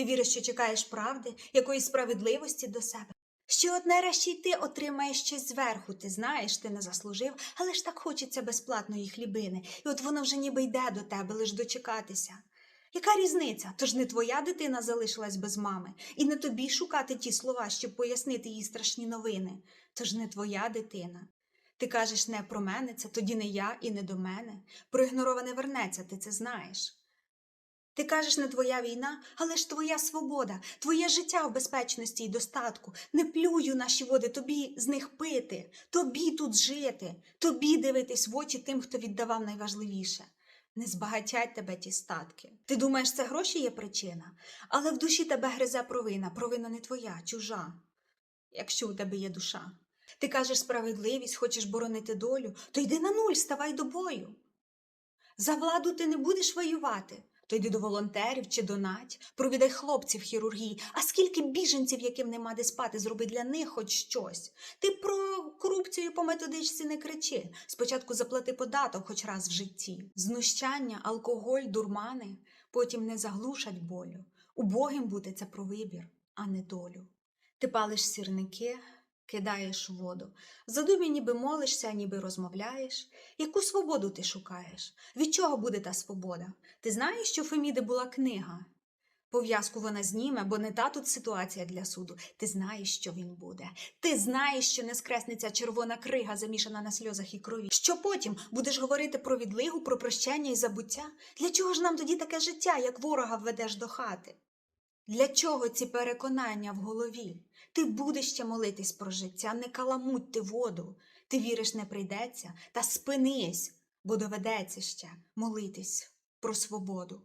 Ти віриш, що чекаєш правди, якоїсь справедливості до себе. Що от нарешті й ти отримаєш щось зверху, ти знаєш, ти не заслужив, але ж так хочеться безплатної хлібини, і от воно вже ніби йде до тебе, лиш дочекатися. Яка різниця? Тож не твоя дитина залишилась без мами, і не тобі шукати ті слова, щоб пояснити їй страшні новини. Тож не твоя дитина. Ти кажеш не про мене, це тоді не я і не до мене. Проігнороване вернеться, ти це знаєш. Ти кажеш, не твоя війна, але ж твоя свобода, твоє життя в безпечності і достатку. Не плюю наші води, тобі з них пити, тобі тут жити, тобі дивитись в очі тим, хто віддавав найважливіше. Не збагатять тебе ті статки. Ти думаєш, це гроші є причина, але в душі тебе гризе провина, провина не твоя, чужа, якщо у тебе є душа. Ти кажеш справедливість, хочеш боронити долю, то йди на нуль, ставай до бою. За владу ти не будеш воювати, то йди до волонтерів чи донать, провідай хлопців хірургії, а скільки біженців, яким нема де спати, зроби для них хоч щось. Ти про корупцію по методичці не кричи. Спочатку заплати податок хоч раз в житті. Знущання, алкоголь, дурмани потім не заглушать болю. Убогим бути це про вибір, а не долю. Ти палиш сірники, кидаєш у воду. Задумі ніби молишся, ніби розмовляєш. Яку свободу ти шукаєш? Від чого буде та свобода? Ти знаєш, що у Феміди була книга? Пов'язку вона зніме, бо не та тут ситуація для суду. Ти знаєш, що він буде. Ти знаєш, що не скреснеться червона крига, замішана на сльозах і крові. Що потім будеш говорити про відлигу, про прощання і забуття? Для чого ж нам тоді таке життя, як ворога введеш до хати? Для чого ці переконання в голові? Ти будеш ще молитись про життя, не каламуть ти воду. Ти віриш, не прийдеться, та спинись, бо доведеться ще молитись про свободу.